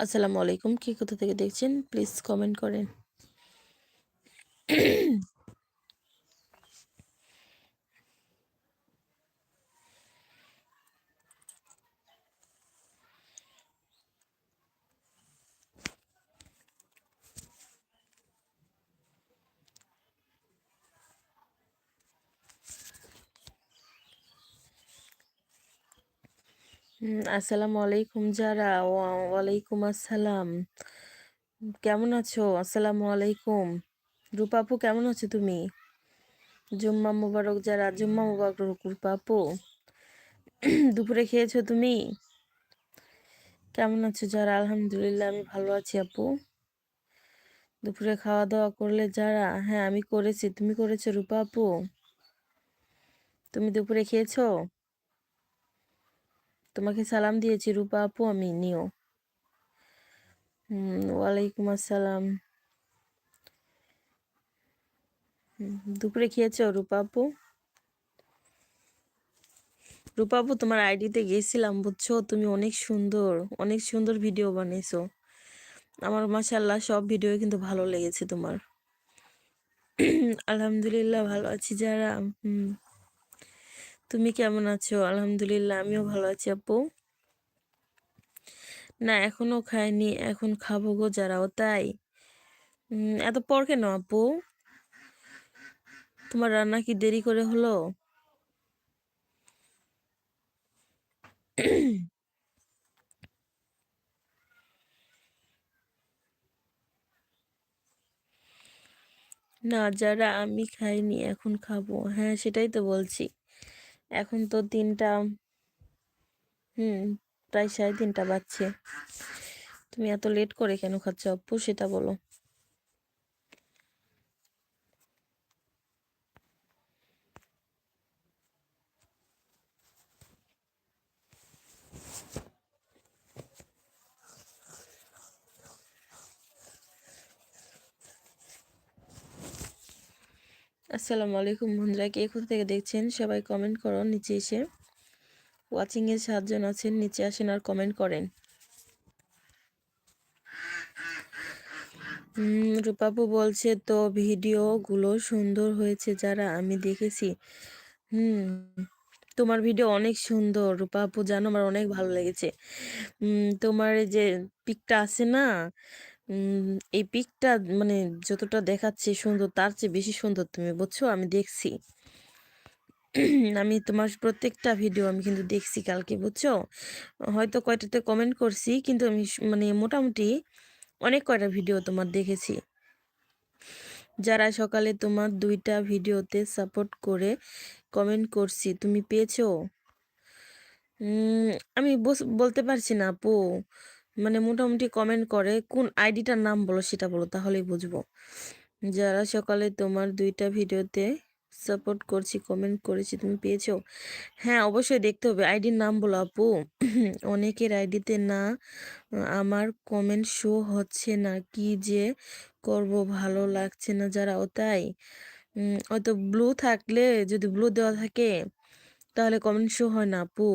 আসসালামু আলাইকুম। কে কোথা থেকে দেখছেন? প্লিজ কমেন্ট করেন হুম, আসসালামু আলাইকুম, যারা। ওয়া- ওয়ালাইকুম আসসালাম। কেমন আছো? আসসালামু আলাইকুম। রূপা আপু কেমন আছো তুমি? জুম্মা মুবারক, যারা। জুম্মা মুবারক রূপা আপু দুপুরে খেয়েছো তুমি? কেমন আছো যারা? আলহামদুলিল্লাহ, আমি ভালো আছি আপু। দুপুরে খাওয়া দাওয়া করলে যারা? হ্যাঁ আমি করেছি। তুমি করেছ রূপা আপু তুমি দুপুরে খেয়েছো? তোমাকে সালাম দিয়েছি, রূপা আপু, আমি নিও। ওয়ালাইকুম আসসালাম। দুপুরে খেয়েছো রূপা আপু? রূপা আপু, তোমার আইডিতে গেছিলাম, বুঝছ? তুমি অনেক সুন্দর অনেক সুন্দর ভিডিও বানিয়েছো। আমার মাশাল্লাহ সব ভিডিও কিন্তু ভালো লেগেছে তোমার। আলহামদুলিল্লাহ, ভালো আছি যারা। হুম। তুমি কেমন আছো? আলহামদুলিল্লাহ, আমিও ভালো আছি আপু। না, এখনও খাইনি, এখন খাব গো যারাও, তাই। এত পর কেন আপু? তোমার রান্না কি দেরি করে হলো? না, যারা আমি খাইনি, এখন খাব। হ্যাঁ সেটাই তো বলছি। এখন তো তিনটা হুম, প্রায় সাড়ে তিনটা বাজছে। তুমি এত লেট করে কেন খাচ্ছ? আপু সেটা বলো। আসসালামু আলাইকুম বন্ধুরা, কে কোথা থেকে দেখছেন সবাই কমেন্ট করো নিচে এসে। ওয়াচিং এ সাতজন আছেন, নিচে আসেন আর কমেন্ট করেন। রূপাপু বলছে, তো ভিডিও গুলো সুন্দর হয়েছে যারা আমি দেখেছি। হুম, তোমার ভিডিও অনেক সুন্দর রূপা আপু জানো আমার অনেক ভালো লেগেছে। তোমার যে পিকটা আছে না এই পিকটা মানে যতটা দেখাচ্ছে সুন্দর, তার চেয়ে বেশি সুন্দর তুমি বুঝছ? আমি দেখছি। আমি তোমার প্রত্যেকটা ভিডিও আমি কিন্তু দেখছি কালকে, বুঝছ? হয়তো কয়টাতে কমেন্ট করছি, কিন্তু আমি মানে মোটামুটি অনেক কয়টা ভিডিও তোমার দেখেছি। যারা সকালে তোমার দুইটা ভিডিওতে সাপোর্ট করে কমেন্ট করছি, তুমি পেয়েছ? আমি বলতে পারছি না, আপু। মানে মোটামুটি কমেন্ট করে, কোন আইডিটার নাম বলো সেটা বলো, তাহলেই বুঝব। যারা সকালে তোমার দুইটা ভিডিওতে সাপোর্ট করছি কমেন্ট করেছি, তুমি পেয়েছ? হ্যাঁ অবশ্যই দেখতে হবে। আইডির নাম বলো আপু। অনেকের আইডিতে না, আমার কমেন্ট শো হচ্ছে না, কি যে করব, ভালো লাগছে না যারা ও তাই হয়তো ব্লু থাকলে, যদি ব্লু দেওয়া থাকে, তাহলে কমেন্ট শো হয় না আপু।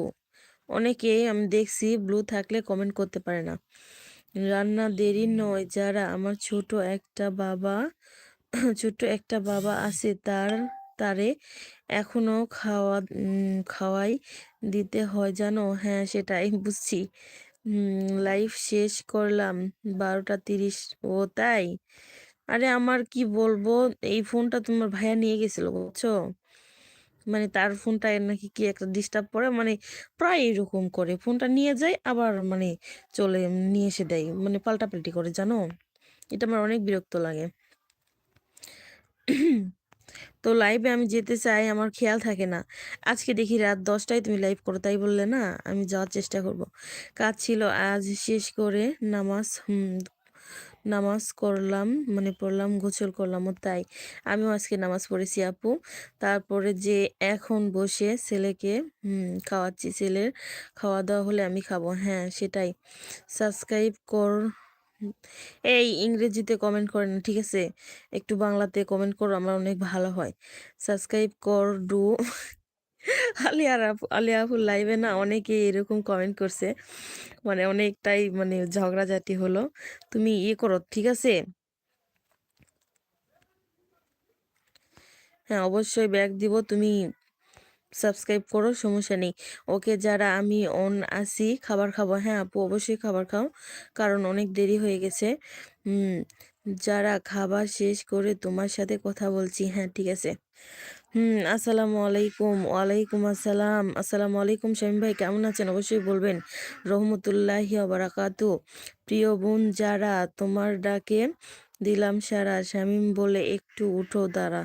অনেকেই আমি দেখছি ব্লু থাকলে কমেন্ট করতে পারে না। রান্না দেরি নয়, যারা আমার ছোট একটা বাবা, ছোট্ট একটা বাবা আছে, তার, তারে এখনও খাওয়া খাওয়াই দিতে হয় জানো? হ্যাঁ সেটাই বুঝছি। লাইভ শেষ করলাম, বারোটা তিরিশ, ও তাই? আরে আমার কি বলব? এই ফোনটা তোমার ভাইয়া নিয়ে গেছিল, বুঝছ? মানে তার ফোনটা নাকি কি একটা ডিস্টার্ব করে? মানে প্রায় এরকম করে। ফোনটা নিয়ে যায়, আবার মানে চলে নিয়ে এসে দেয়। মানে পাল্টাপাল্টি করে, জানো? এটা আমার অনেক বিরক্ত লাগে। তো লাইভে আমি যেতে চাই, আমার খেয়াল থাকে না। আজকে দেখি রাত দশটায় তুমি লাইভ করো, তাই বললে না? আমি যাওয়ার চেষ্টা করব। কাজ ছিল, আজ শেষ করে নামাজ, হুম নামাজ করলাম মানে পড়লাম, গোসল করলাম তাই। আমিও আজকে নামাজ পড়েছি, আপু। তারপরে যে এখন বসে ছেলেকে খাওয়াচ্ছি, ছেলের খাওয়া দাওয়া হলে আমি খাব। হ্যাঁ সেটাই। সাবস্ক্রাইব কর এই ইংরেজিতে কমেন্ট করে না, ঠিক আছে? একটু বাংলাতে কমেন্ট করো, আমার অনেক ভালো হয়। সাবস্ক্রাইব কর, ডু। আলিয়ার আপু আলিয়া আপুর লাইভে না অনেকে এরকম কমেন্ট করছে। মানে অনেকটাই মানে ঝগড়াঝাটি হলো। তুমি ইয়ে করো, ঠিক আছে? হ্যাঁ অবশ্যই ব্যাগ দিব। তুমি সাবস্ক্রাইব করো, সমস্যা নেই। ওকে যারা আমি অন আসি খাবার খাব হ্যাঁ আপু, অবশ্যই খাবার খাও, কারণ অনেক দেরি হয়ে গেছে। যারা খাবার শেষ করে তোমার সাথে কথা বলছি হ্যাঁ ঠিক আছে। হুম, আসসালামু আলাইকুম, ওয়ালাইকুম আসসালাম, আসসালামু আলাইকুম শামীম ভাই, কেমন আছেন? অবশ্যই বলবেন। রহমতুল্লাহি বারাকাতু। প্রিয় বোন, যারা তোমার ডাকে দিলাম সারা, শামীম বলে একটু উঠো, দাঁড়া।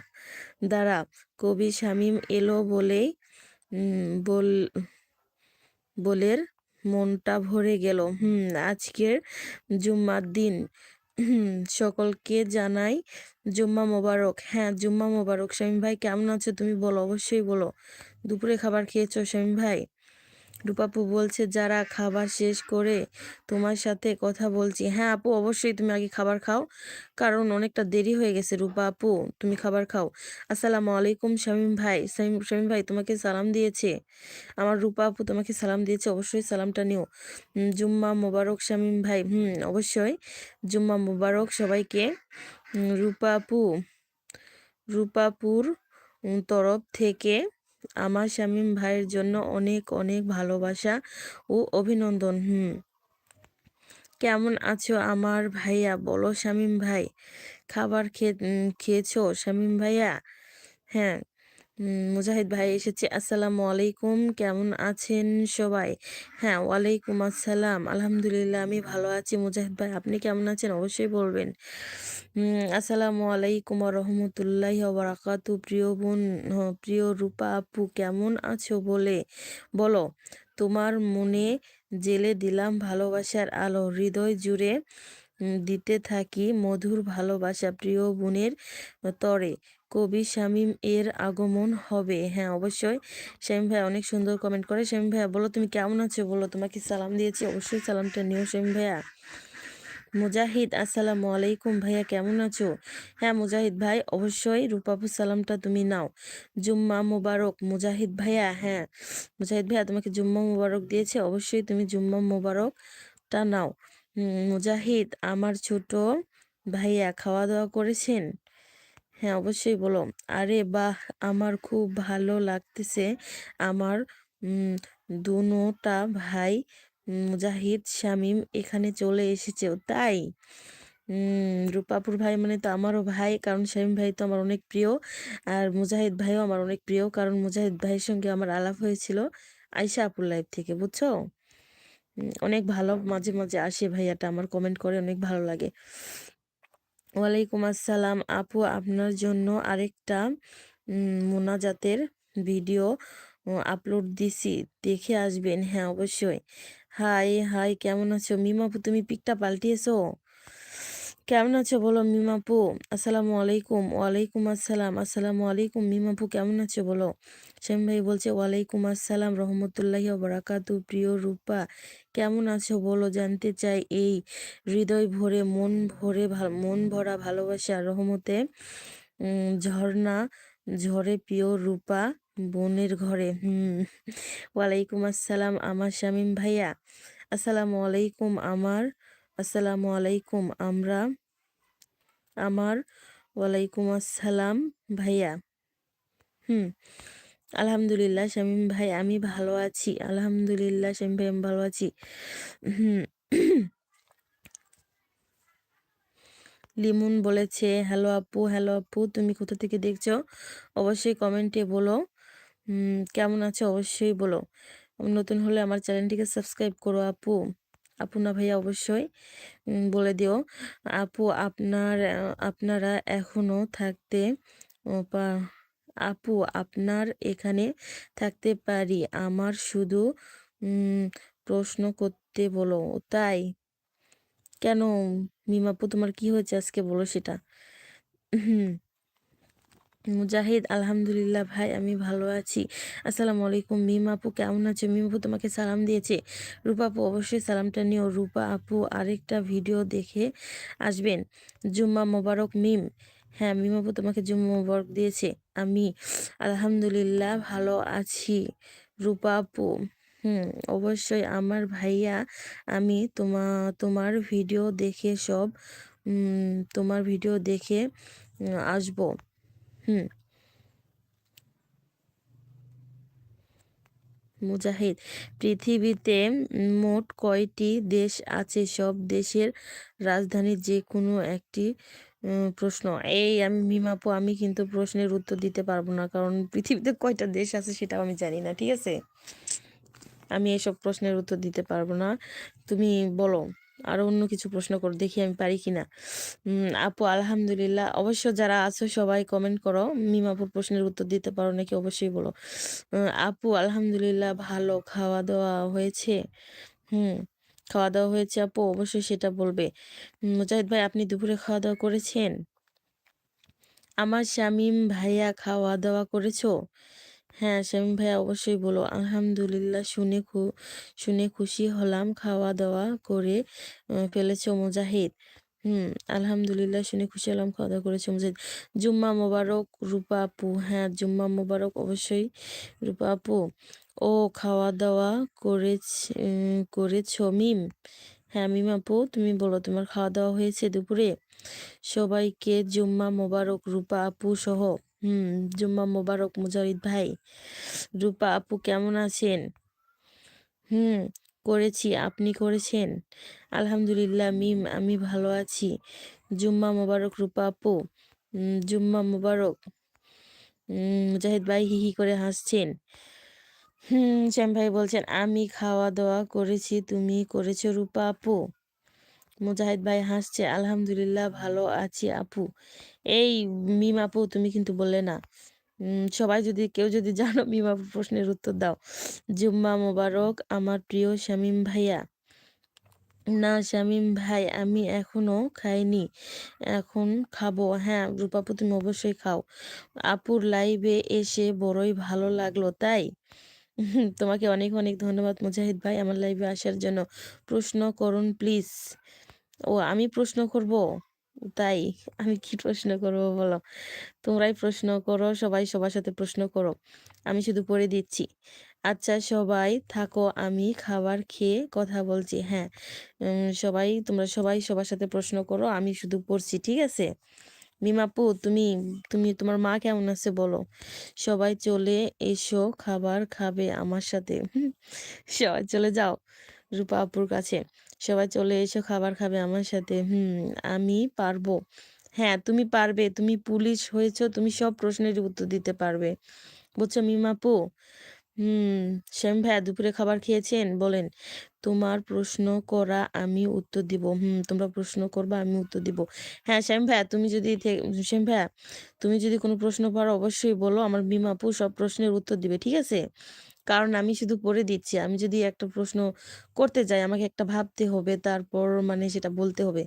দাঁড়া, কবি শামীম এলো বলেই বল, বলের মনটা ভরে গেল। হুম, আজকের জুম্মার দিন। সকলকে জানাই জুম্মা মোবারক। হ্যাঁ জুম্মা মোবারক। শামীম ভাই, কেমন আছো? তুমি বলো, অবশ্যই বলো। দুপুরে খাবার খেয়েছো শামীম ভাই? রূপাপু বলছে, যারা খাবার শেষ করে তোমার সাথে কথা বলছি। হ্যাঁ আপু, অবশ্যই তুমি আগে খাবার খাও, কারণ অনেকটা দেরি হয়ে গেছে রূপা আপু তুমি খাবার খাও। আসসালামু আলাইকুম শামীম ভাই। শামীম ভাই, তোমাকে সালাম দিয়েছে। আমার রূপা আপু তোমাকে সালাম দিয়েছে, অবশ্যই সালামটা নিও। জুম্মা মোবারক শামীম ভাই। হুম, অবশ্যই। জুম্মা মোবারক সবাইকে। রূপা আপু রূপাপুর তরফ থেকে আমার শামীম ভাইয়ের জন্য অনেক অনেক ভালোবাসা ও অভিনন্দন। হুম। কেমন আছো আমার ভাইয়া? বলো শামীম ভাই। খাবার খেয়ে খেয়েছো? শামীম ভাইয়া? হ্যাঁ। মুজাহিদ ভাই এসেছে, আসসালামু আলাইকুম, কেমন আছেন সবাই? হ্যাঁ ওয়ালাইকুম আসসালাম, আলহামদুলিল্লাহ, আমি ভালো আছি। মুজাহিদ ভাই, আপনি কেমন আছেন? অবশ্যই বলবেন। আসসালামু আলাইকুম রহমতুল্লাহ বারাকাতু। প্রিয় বোন প্রিয় রূপা আপু, কেমন আছো? বলে, বলো, তোমার মনে জেলে দিলাম ভালোবাসার আলো, হৃদয় জুড়ে দিতে থাকি মধুর ভালোবাসা প্রিয় বোনের তরে। কবি শামীম এর আগমন হবে। হ্যাঁ অবশ্যই। শামীম ভাই অনেক সুন্দর কমেন্ট করে। শামীম ভাইয়া, বলো তুমি কেমন আছো? বলো, তোমাকে সালাম দিয়েছি। অবশ্যই সালামটা নিও শামীম ভাইয়া। মুজাহিদ, আসসালামু আলাইকুম ভাইয়া, কেমন আছো? হ্যাঁ মুজাহিদ ভাই, অবশ্যই রূপাবু সালামটা তুমি নাও। জুম্মা মুবারক, মুজাহিদ ভাইয়া হ্যাঁ। মুজাহিদ ভাইয়া তোমাকে জুম্মা মুবারক দিয়েছে। অবশ্যই তুমি জুম্মা মুবারকটা নাও। মুজাহিদ, আমার ছোট ভাইয়া খাওয়া দাওয়া করেছেন? হ্যাঁ অবশ্যই বলো। আরে বাহ! আমার খুব ভালো লাগতেছে। আমার দুনোটা ভাই মুজাহিদ, শামীম এখানে চলে এসেছে তাই? রূপাপুর ভাই মানে তো আমারও ভাই, কারণ শামীম ভাই তো আমার অনেক প্রিয়, আর মুজাহিদ ভাইও আমার অনেক প্রিয়, কারণ মুজাহিদ ভাইয়ের সঙ্গে আমার আলাপ হয়েছিল আয়সা আপুর লাইফ থেকে, বুঝছ? অনেক ভালো, মাঝে মাঝে আসে ভাইয়াটা, আমার কমেন্ট করে অনেক ভালো লাগে। ওয়ালাইকুম আসসালাম। আপু, আপনার জন্য আরেকটা মোনাজাতের ভিডিও আপলোড দিছি। দেখে আসবেন। হ্যাঁ অবশ্যই। হাই হাই, কেমন আছো? মিমাপু তুমি পিকটা পাল্টিয়েছো? কেমন আছো বলো মিমাপু আসসালামু আলাইকুম। ওয়ালাইকুম আসসালাম। আসসালামু আলাইকুম মিমাপু কেমন আছো বলো? শ্যাম ভাই বলছে, ওয়ালাইকুম আসসালাম, রহমতুল্লাহি বরাকাতু। প্রিয় রূপা, কেমন আছো বলো? জানতে চাই এই হৃদয় ভরে, মন ভরে মন ভরা ভালোবাসা, রহমতে ঝর্ণা, ঝরে প্রিয় রূপা, বোনের ঘরে। হুম, ওয়ালাইকুম আসসালাম আমার শামীম ভাইয়া। আসসালামু আলাইকুম আমার আসসালামু আলাইকুম। আমরা, আমার ওয়ালাইকুম আসসালাম ভাইয়া। হুম, আলহামদুলিল্লাহ শামীম ভাই, আমি ভালো আছি। আলহামদুলিল্লাহ শামীম ভাই, আমি ভালো আছি। লিমুন বলেছে, হ্যালো আপু হ্যালো আপু, তুমি কোথা থেকে দেখছ? অবশ্যই কমেন্টে বলো। কেমন আছো অবশ্যই বলো। নতুন হলে আমার চ্যানেলটিকে সাবস্ক্রাইব করো আপু। আপু না ভাইয়া অবশ্যই বলে দিও। আপু, আপনার আপনারা এখনও থাকতে আপু, আপনার এখানে থাকতে পারি। আমার শুধু প্রশ্ন করতে বলো। তাই? কেন? মিমাপু তোমার কি হয়েছে আজকে বলো সেটা। হুম মুজাহিদ, আলহামদুলিল্লাহ ভাই, আমি ভালো আছি। আসসালামু আলাইকুম মিম আপু, কেমন আছো? মিম আপু তোমাকে সালাম দিয়েছে। রূপা আপু, অবশ্যই সালামটা নিও। রূপা আপু আরেকটা ভিডিও দেখে আসবেন। জুম্মা মোবারক মিম। হ্যাঁ মিমাপু তোমাকে জুম্মা মোবারক দিয়েছে। আমি আলহামদুলিল্লাহ ভালো আছি। রূপা আপু, হুম, অবশ্যই আমার ভাইয়া, আমি তোমা, তোমার ভিডিও দেখে সব তোমার ভিডিও দেখে আসব। হুম। মুজাহিদ, পৃথিবীতে মোট কয়টি দেশ আছে? সব দেশের রাজধানী যে কোনো একটি প্রশ্ন। এই আমি মিমাপু, আমি কিন্তু প্রশ্নের উত্তর দিতে পারব না, কারণ পৃথিবীতে কয়টা দেশ আছে সেটাও আমি জানি না, ঠিক আছে? আমি এসব প্রশ্নের উত্তর দিতে পারব না। তুমি বলো। আরও অন্য কিছু প্রশ্ন করো, দেখি আমি পারি কিনা। আপু, আলহামদুলিল্লাহ। অবশ্য যারা আছো সবাই কমেন্ট করো। মিমাপুর প্রশ্নের উত্তর দিতে পারো নাকি অবশ্যই বলো। আপু, আলহামদুলিল্লাহ ভালো খাওয়া দাওয়া হয়েছে। হুম খাওয়া দাওয়া হয়েছে আপু, অবশ্যই সেটা বলবে। মুজাহিদ ভাই, আপনি দুপুরে খাওয়া দাওয়া করেছেন? আমার শামীম ভাইয়া খাওয়া দাওয়া করেছ? হ্যাঁ শামীম ভাইয়া অবশ্যই বলো। আলহামদুলিল্লাহ শুনে খু, শুনে খুশি হলাম খাওয়া দাওয়া করে ফেলেছো মুজাহিদ। হুম, আলহামদুলিল্লাহ শুনে খুশি হলাম খাওয়া দাওয়া করেছ মুজাহিদ। জুম্মা মোবারক, রূপা আপু হ্যাঁ জুম্মা মোবারক অবশ্যই, রূপা আপু। ও খাওয়া দাওয়া করেছে করেছ মিম? হ্যাঁ মিম আপু, তুমি বলো, তোমার খাওয়া দাওয়া হয়েছে দুপুরে? সবাইকে জুম্মা মোবারক, রূপা আপু সহ। হুম, জুম্মা মোবারক মুজাহিদ ভাই, রূপা আপু কেমন আছেন? হুম, করেছি, আপনি করেছেন? আলহামদুলিল্লাহ, মিম, আমি ভালো আছি। জুম্মা মোবারক, রূপা আপু জুম্মা মোবারক মুজাহিদ ভাই হি হি করে হাসছেন। হুম, শ্যাম ভাই বলছেন, আমি খাওয়া দাওয়া করেছি, তুমি করেছ রূপা আপু? মুজাহিদ ভাই হাসছে, আলহামদুলিল্লাহ ভালো আছি আপু। এই মিম আপু, তুমি কিন্তু বললে না। সবাই যদি, কেউ যদি জানো, মিম আপু প্রশ্নের উত্তর দাও। জুম্মা মোবারক, আমার প্রিয় শামীম ভাইয়া। না শামীম ভাই, আমি এখনও খাইনি। এখন খাব। হ্যাঁ রূপাপু তুমি অবশ্যই খাও। আপুর লাইভে এসে বড়ই ভালো লাগল, তাই? তোমাকে অনেক অনেক ধন্যবাদ মুজাহিদ ভাই, আমার লাইভে আসার জন্য। প্রশ্ন করুন প্লিজ ও আমি প্রশ্ন করব? তাই আমি কি প্রশ্ন করব বলো? তোমরাই প্রশ্ন করো, সবাই সবার সাথে প্রশ্ন করো। আমি শুধু পড়ে দিচ্ছি। আচ্ছা সবাই থাকো, আমি খাবার খেয়ে কথা বলছি। হ্যাঁ সবাই, তোমরা সবাই সবার সাথে প্রশ্ন করো, আমি শুধু পড়ছি ঠিক আছে? মিমাপু, তুমি তুমি, তোমার মা কেমন আছে বলো? সবাই চলে এসো, খাবার খাবে আমার সাথে। সবাই চলে যাও। রূপা আপুর কাছে, সবাই চলে এসো, খাবার খাবে আমার সাথে। হুম, আমি পারব। হ্যাঁ তুমি পারবে। তুমি পুলিশ হয়েছো, তুমি সব প্রশ্নের উত্তর দিতে পারবে। বুঝছ মিমাপু হুম, শ্যাম ভাইয়া দুপুরে খাবার খেয়েছেন? বলেন। তোমার প্রশ্ন করা আমি উত্তর দিব। হুম, তোমরা প্রশ্ন করবা, আমি উত্তর দিব। হ্যাঁ শ্যাম ভাইয়া, তুমি যদি শ্যাম ভাইয়া, তুমি যদি কোনো প্রশ্ন পারো, অবশ্যই বলো, আমার মিমাপু সব প্রশ্নের উত্তর দিবে, ঠিক আছে? কারণ আমি শুধু পড়ে দিচ্ছি। আমি যদি একটা প্রশ্ন করতে যাই, আমাকে একটা ভাবতে হবে, তারপর মানে সেটা বলতে হবে।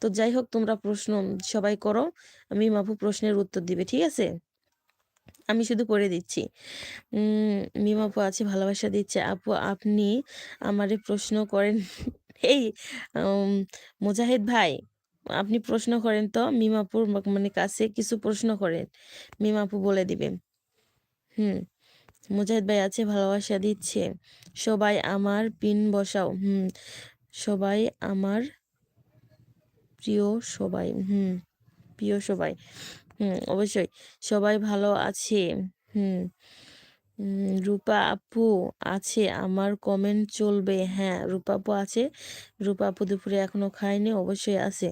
তো যাই হোক, তোমরা প্রশ্ন সবাই করো, আমি মাপু প্রশ্নের উত্তর দিবে, ঠিক আছে? আমি শুধু পড়ে দিচ্ছি। মিম আপু আছে, ভালোবাসা দিচ্ছে। আপু, আপনি আমারে প্রশ্ন করেন এই মুজাহিদ ভাই, আপনি প্রশ্ন করেন তো? মিমাপুর মানে কাছে কিছু প্রশ্ন করেন, মিম আপু বলে দিবে। হুম। মুজাহিদ ভাই আছে, ভালোবাসা দিচ্ছে। সবাই আমার পিন বসাও, হুম। সবাই আমার প্রিয় সবাই, হুম, প্রিয় সবাই, হুম, অবশ্যই। সবাই ভালো আছে, হুম। রূপা আপু আছে, আমার কমেন্ট চলবে হ্যাঁ রূপা আপু আছে। রূপা আপু দুপুরে এখনও খায়নি, অবশ্যই আছে।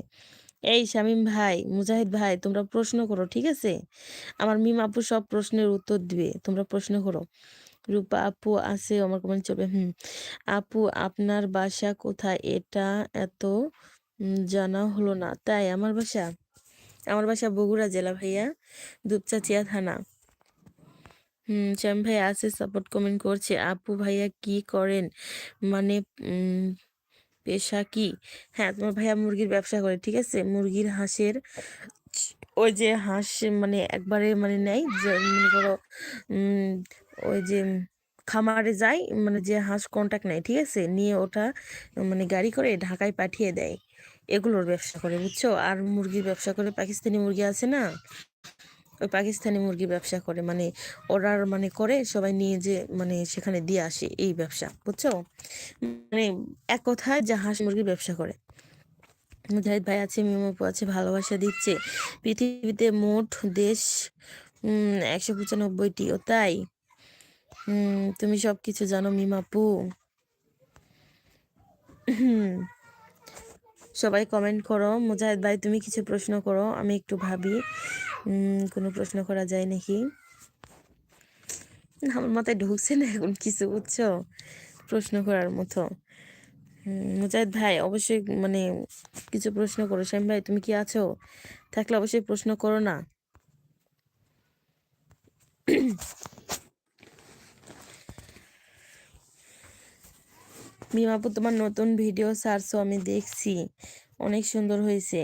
এই শামীম ভাই, মুজাহিদ ভাই, তোমরা প্রশ্ন করো, ঠিক আছে? আমার মিম আপু সব প্রশ্নের উত্তর দিবে, তোমরা প্রশ্ন করো। রূপা আপু আছে আমার কমেন্ট চলবে, হুম। আপু, আপনার বাসা কোথায়? এটা এত জানা হলো না। তাই, আমার বাসা? আমার বাসা বগুড়া জেলা, ভাইয়া। দুপচাচিয়া থানা। হুম শ্যাম ভাইয়া আছে, সাপোর্ট কমেন্ট করছে। আপু ভাইয়া কি করেন? মানে পেশা কি? হ্যাঁ তোমার ভাইয়া মুরগির ব্যবসা করে, ঠিক আছে? মুরগির হাঁসের ওই যে হাঁস মানে একবারে মানে নেয়, যে মনে করো ওই যে খামারে যায় মানে যে হাঁস কন্ট্যাক্ট নেয়, ঠিক আছে? নিয়ে ওটা মানে গাড়ি করে ঢাকায় পাঠিয়ে দেয়। এগুলোর ব্যবসা করে, বুঝছ? আর মুরগির ব্যবসা করে পাকিস্তানি মুরগি আছে না? ওই পাকিস্তানি মুরগির ব্যবসা করে মানে অর্ডার মানে করে সবাই নিয়ে যে মানে সেখানে দিয়ে আসে এই ব্যবসা, বুঝছ? মানে এক কথায় যা হাঁস মুরগির ব্যবসা করে। মুজাহিদ ভাই আছে মিমাপু আছে, ভালোবাসা দিচ্ছে। পৃথিবীতে মোট দেশ একশো পঁচানব্বইটি, ও তাই? তুমি সব কিছু জানো মিমাপু সবাই কমেন্ট করো। মুজাহিদ ভাই, তুমি কিছু প্রশ্ন করো, আমি একটু ভাবি। কোনো প্রশ্ন করা যায় নাকি? আমার মাথায় ঢুকছে না এখন কিছু, বুঝছ? প্রশ্ন করার মতো। মুজাহিদ ভাই, অবশ্যই মানে কিছু প্রশ্ন করো। শ্যাম ভাই, তুমি কি আছো? থাকলে অবশ্যই প্রশ্ন করো না। মিমাপু তোমার নতুন ভিডিও সারছো আমি দেখছি। অনেক সুন্দর হয়েছে।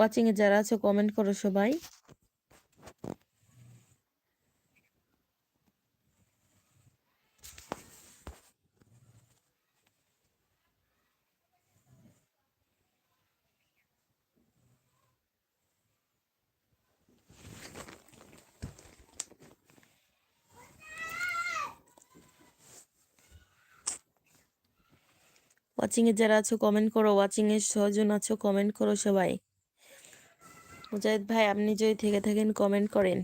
ওয়াচিংয়ে যারা আছো কমেন্ট করো সবাই। ওয়াচিংয়ে যারা আছো কমেন্ট করো। ওয়াচিং ওয়াচিংয়ে ছজন আছো কমেন্ট করো সবাই। মুজাহিদ ভাই আপনি যদি থেকে থাকেন কমেন্ট করেন।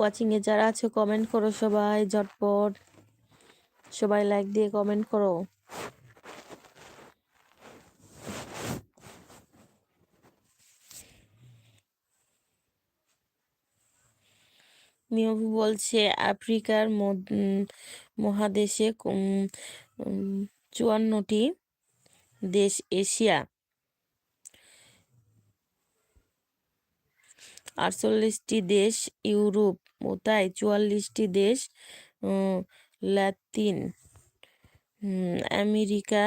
ওয়াচিংয়ে যারা আছে কমেন্ট করো সবাই, ঝটপট। সবাই লাইক দিয়ে কমেন্ট করো। মিয়াবু বলছে আফ্রিকার মহাদেশে চুয়ান্নটি দেশ এশিয়া। আটচল্লিশটি দেশ ইউরোপ। ও তাই চুয়াল্লিশটি দেশ ল্যাতিন আমেরিকা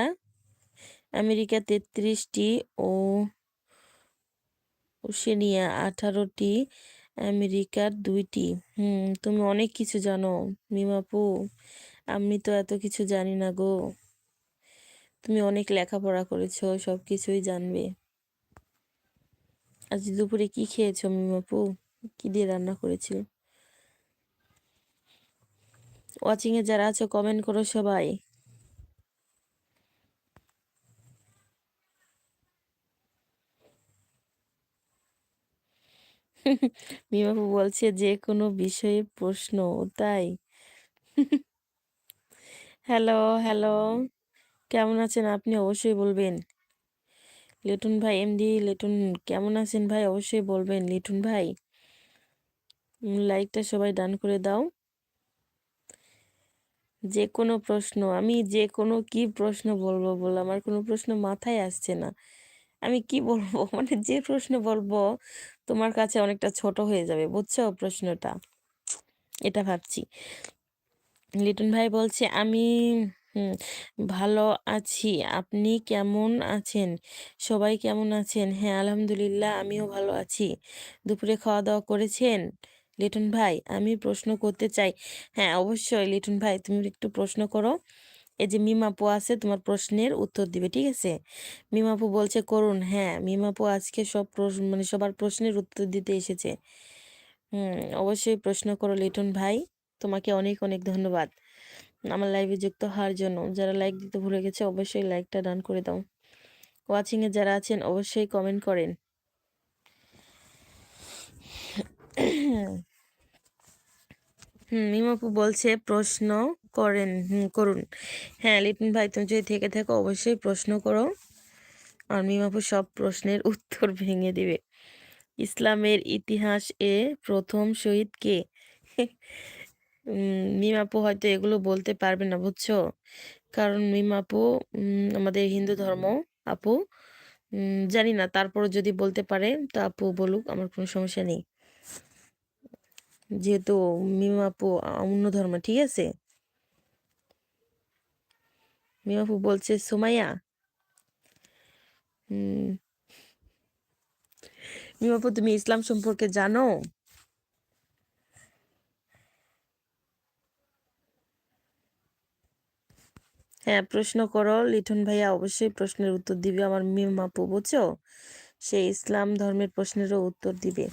আমেরিকা তেত্রিশটি ও ওশেনিয়া আঠারোটি, আমেরিকার দুইটি। হুম, তুমি অনেক কিছু জানো, মিমাপু। আমি তো এত কিছু জানি না গো। তুমি অনেক লেখাপড়া করেছ সব কিছুই জানবে। আজ দুপুরে কি খেয়েছো, মিমাপু? কি দিয়ে রান্না করেছিল? ওয়াচিংয়ে যারা আছো কমেন্ট করো সবাই। মিমাপু বলছে, যে কোনো বিষয়ে প্রশ্ন, তাই? হ্যালো হ্যালো কেমন আছেন আপনি? অবশ্যই বলবেন। লিটুন ভাই এমডি লিটুন, কেমন আছেন ভাই? অবশ্যই বলবেন। লিটুন ভাই লাইকটা সবাই ডান করে দাও। যে কোনো প্রশ্ন, আমি যে কোনো কি প্রশ্ন বলব বল আমার কোনো প্রশ্ন মাথায় আসছে না। আমি কি বলব? মানে যে প্রশ্ন বলব, তোমার কাছে অনেকটা ছোট হয়ে যাবে, বুঝছ প্রশ্নটা? এটা ভাবছি। লিটন ভাই বলছে, আমি ভালো আছি, আপনি কেমন আছেন? সবাই কেমন আছেন? হ্যাঁ আলহামদুলিল্লাহ, আমিও ভালো আছি। দুপুরে খাওয়া দাওয়া করেছেন? লিটন ভাই, আমি প্রশ্ন করতে চাই। হ্যাঁ অবশ্যই লিটন ভাই, তুমি একটু প্রশ্ন করো। এই যে মিমাপু আছে, তোমার প্রশ্নের উত্তর দিবে, ঠিক আছে? মিমাপু বলছে, করুন। হ্যাঁ মিমাপু আজকে সব প্রশ্ন মানে সবার প্রশ্নের উত্তর দিতে এসেছে। হুম, অবশ্যই প্রশ্ন করো লিটন ভাই। তোমাকে অনেক অনেক ধন্যবাদ। আমার লাইভে যুক্ত হওয়ার জন্য। যারা লাইক দিতে ভুলে গেছে, অবশ্যই লাইকটা ডান করে দাও। ওয়াচিংয়ে যারা আছেন, অবশ্যই কমেন্ট করেন। হুম মিমাপু বলছে, প্রশ্ন করেন, হুম, করুন। হ্যাঁ লিটন ভাই, তুমি যদি থেকে থাকো, অবশ্যই প্রশ্ন করো। আর মিমাপু সব প্রশ্নের উত্তর ভেঙে দিবে। ইসলামের ইতিহাস এ প্রথম শহীদ কে? মিমাপু হয়তো এগুলো বলতে পারবে না, বুঝছ? কারণ মিমাপু আমাদের হিন্দু ধর্ম, আপু। জানি না তারপর যদি বলতে পারে, তো আপু বলুক, আমার কোনো সমস্যা নেই। যেহেতু মিমাপু অন্য ধর্ম ঠিক আছে? মিমাপু বলছে, সোমাইয়া? মিমাপু তুমি ইসলাম সম্পর্কে জানো? হ্যাঁ প্রশ্ন করো। লিঠন ভাইয়া অবশ্যই প্রশ্নের উত্তর দিবে। আমার মিমাপু বুঝছ? সে ইসলাম ধর্মের প্রশ্নেরও উত্তর দিবে।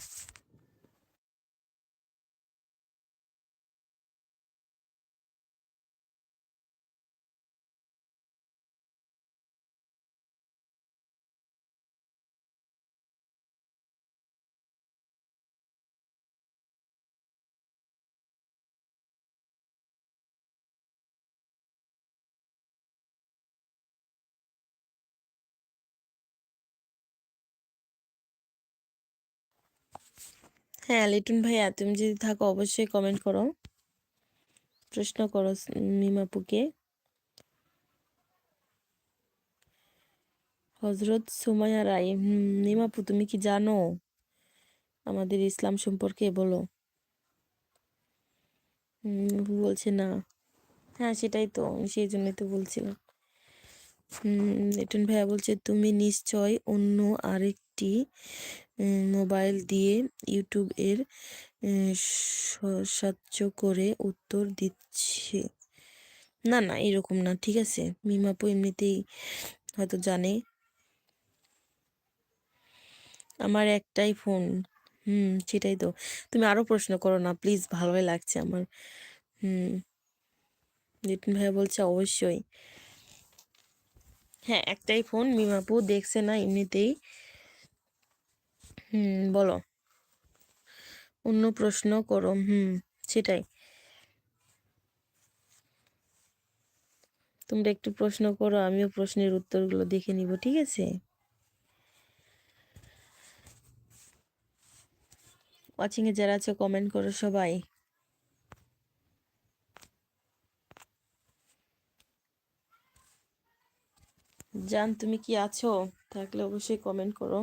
হ্যাঁ লিটন ভাইয়া, তুমি যদি থাকো, অবশ্যই কমেন্ট করো। প্রশ্ন করো মিমাপুকে হজরত সুমাইয়া রায় মিমাপু তুমি কি জানো? আমাদের ইসলাম সম্পর্কে বলো। বলছে না। হ্যাঁ সেটাই তো সেই জন্যই তো বলছিলাম। লিটন ভাইয়া বলছে, তুমি নিশ্চয় অন্য আরেকটি মোবাইল দিয়ে ইউটিউব এর সাহায্য করে উত্তর দিচ্ছে। না না, এরকম না, ঠিক আছে? মিমাপু এমনিতেই হয়তো জানে। আমার একটাই ফোন। হুম, সেটাই তো। তুমি আরও প্রশ্ন করো না, প্লিজ, ভালোই লাগছে আমার। হুম। লিটন ভাইয়া বলছে, অবশ্যই। হ্যাঁ একটাই ফোন মিমাপু দেখছে না এমনিতেই। হুম, বলো। অন্য প্রশ্ন করো, হুম, সেটাই। তোমরা একটু প্রশ্ন করো, আমিও প্রশ্নের উত্তরগুলো দেখে নিব, ঠিক আছে? ওয়াচিংয়ে যারা আছে কমেন্ট করো সবাই। জান, তুমি কি আছো? থাকলে অবশ্যই কমেন্ট করো।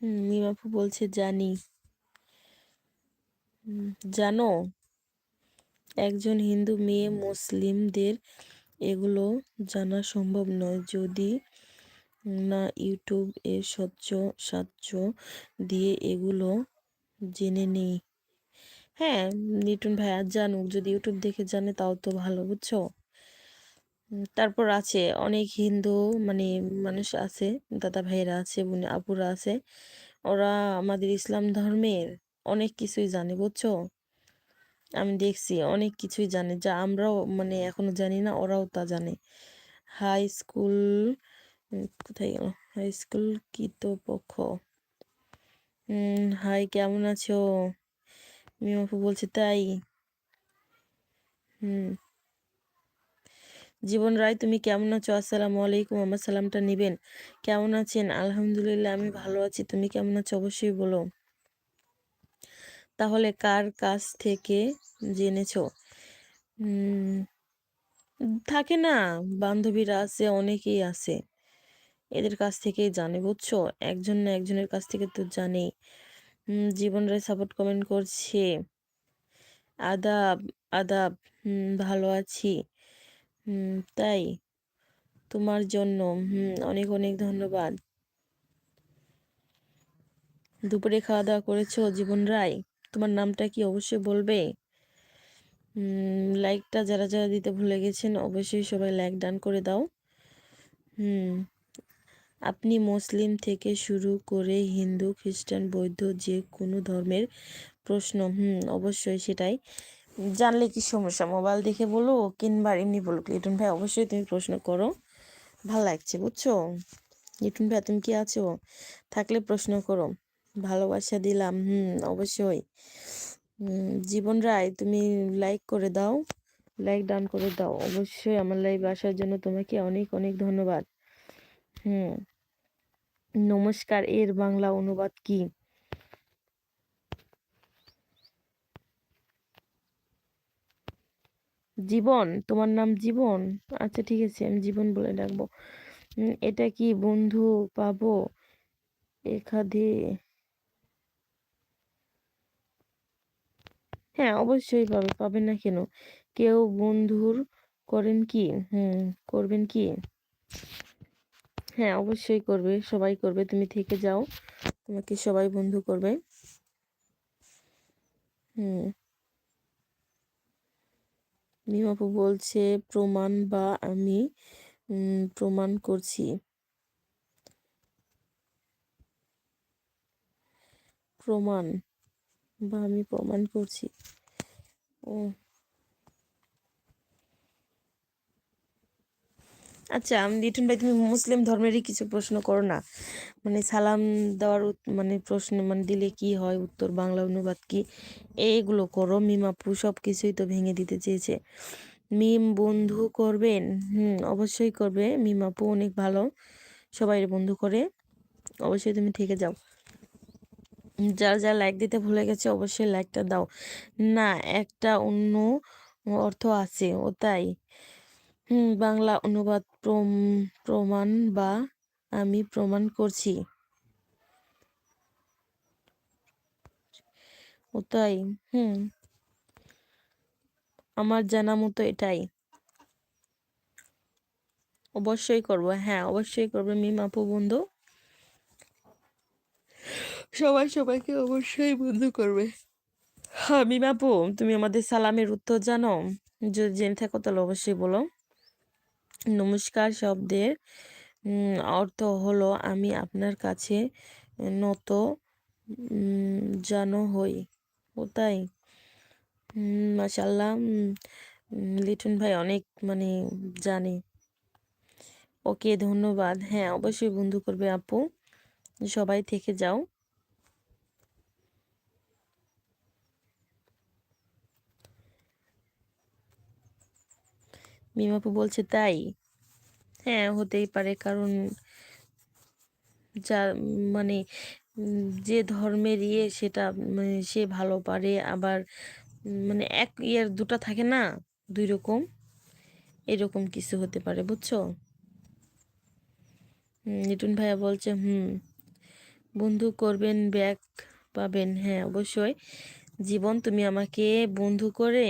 মিমাপু বলছে, জানি। জানো? একজন হিন্দু মেয়ে মুসলিমদের এগুলো জানা সম্ভব নয়। যদি না ইউটিউব এর স্বচ্ছ সাহায্য দিয়ে এগুলো জেনে নেই। হ্যাঁ লিটন ভাইয়া জানুক, যদি ইউটিউব দেখে জানে তাও তো ভালো, বুঝছ? তারপর আছে অনেক হিন্দু মানে মানুষ আছে দাদা ভাইয়েরা আছে, বোন আপুরা আছে। ওরা আমাদের ইসলাম ধর্মের অনেক কিছুই জানে, বুঝছ? আমি দেখছি অনেক কিছুই জানে, যা আমরাও মানে এখনও জানি না, ওরাও তা জানে। হাই স্কুল কোথায় গেল? High school কৃতপক্ষ। হাই, কেমন আছো? মিমাপু বলছে তাই। হুম। জীবন রায় তুমি কেমন আছো? আসসালামু আলাইকুম আমার সালামটা নেবেন। কেমন আছেন? আলহামদুলিল্লাহ আমি ভালো আছি। তুমি কেমন আছো? অবশ্যই বলো। তাহলে কার কাছ থেকে জেনেছো? থাকে না বান্ধবীরা আছে অনেকেই আছে। এদের কাছ থেকেই জানে বুঝছ? একজন না একজনের কাছ থেকে তো জানে হুম, জীবন রায় সাপোর্ট কমেন্ট করছে। আদাব আদাব ভালো আছি। হুম, তাই? তোমার জন্য হুম অনেক অনেক ধন্যবাদ। দুপুরে খাওয়া দাওয়া করেছ জীবন রায়? তোমার নামটা কি অবশ্যই বলবে? লাইকটা যারা যারা দিতে ভুলে গেছেন অবশ্যই সবাই লাইক ডান করে দাও। হুম আপনি মুসলিম থেকে শুরু করে হিন্দু খ্রিস্টান বৌদ্ধ যে কোনো ধর্মের প্রশ্ন হুম অবশ্যই সেটাই। জানলে কি সমস্যা? মোবাইল দেখে বলো কিংবা এমনি বলো। লিটন ভাই, অবশ্যই তুমি প্রশ্ন করো। ভালো লাগছে, বুঝছ? লিটন ভাই, তুমি কি আছো? থাকলে প্রশ্ন করো। ভালোবাসা দিলাম, হুম, অবশ্যই। জীবন রায়, তুমি লাইক করে দাও। লাইক ডান করে দাও। অবশ্যই আমার লাইভ আসার জন্য তোমাকে অনেক অনেক ধন্যবাদ। হুম, নমস্কার, এর বাংলা অনুবাদ কি? জীবন? তোমার নাম জীবন? আচ্ছা ঠিক আছে, আমি জীবন বলে ডাকবো। এটা কি বন্ধু পাবো? এখাদে হ্যাঁ অবশ্যই পাবে পাবেন না কেন? কেউ বন্ধুর করেন কি? হুম, করবেন কি? হ্যাঁ অবশ্যই করবে, সবাই করবে, তুমি থেকে যাও, তোমাকে সবাই বন্ধু করবে। হুম। মিমাপু বলছে প্রমাণ বা আমি প্রমাণ করছি। প্রমাণ বা আমি প্রমাণ করছি। ও আচ্ছা আমি লিটন ভাই, তুমি মুসলিম ধর্মেরই কিছু প্রশ্ন করো না। মানে সালাম দেওয়ার মানে প্রশ্ন মানে দিলে কি হয়? উত্তর, বাংলা অনুবাদ কি? এইগুলো করো। মিমাপু সব কিছুই তো ভেঙে দিতে চেয়েছে। মিম বন্ধু করবেন? হুম, অবশ্যই করবে। মিমাপু অনেক ভালো। সবাই বন্ধু করে। অবশ্যই তুমি থেকে যাও। যারা যা লাইক দিতে ভুলে গেছে, অবশ্যই লাইকটা দাও। না, একটা অন্য অর্থ আছে। ও তাই। হুম, বাংলা অনুবাদ প্রমাণ বা আমি প্রমাণ করছি। ও তাই, হুম। আমার জানা মতো এটাই। অবশ্যই করব হ্যাঁ অবশ্যই করবে, মিম আপু, বন্ধু। সবাই সবাইকে অবশ্যই বন্ধু করবে। হ্যাঁ মিম আপু, তুমি আমাদের সালামের উত্তর জানো। যদি জেনে থাকো তাহলে অবশ্যই বলো। নমস্কার শব্দের। অর্থ হলো আমি আপনার কাছে নত জানো হই। ও তাই মাসাল্লাহ লিটন ভাই অনেক মানে জানে। ওকে, ধন্যবাদ। হ্যাঁ অবশ্যই বন্ধু করবে আপু। সবাই থেকে যাও। মিমাপু বলছে তাই? হ্যাঁ হতেই পারে, কারণ যা মানে যে ধর্মের ইয়ে সেটা মানে সে ভালো পারে, আবার মানে এক ইয়ার দুটা থাকে না, দুই রকম, এরকম কিছু হতে পারে, বুঝছ? নিটুন ভাইয়া বলছে, হুম, বন্ধু করবেন ব্যাক পাবেন। হ্যাঁ অবশ্যই। জীবন, তুমি আমাকে বন্ধু করে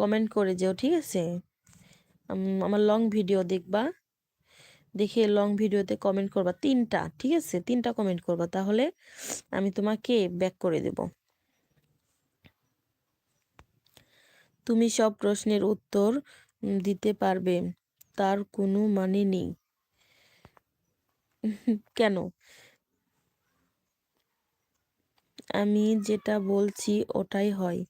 কমেন্ট করে যেও, ঠিক আছে? আমার লং ভিডিও দেখবা। দেখে লং ভিডিওতে কমেন্ট করবা তিনটা, ঠিক আছে? তিনটা কমেন্ট করবা, তাহলে আমি তোমাকে ব্যাক করে দেব। তুমি সব প্রশ্নের উত্তর দিতে পারবে, তার কোনো মানে নেই। কেন? আমি যেটা বলছি, ওটাই হয়।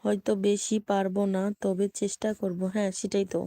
হয়তো বেশি পারব না তবে চেষ্টা করব। হ্যাঁ সেটাই তো।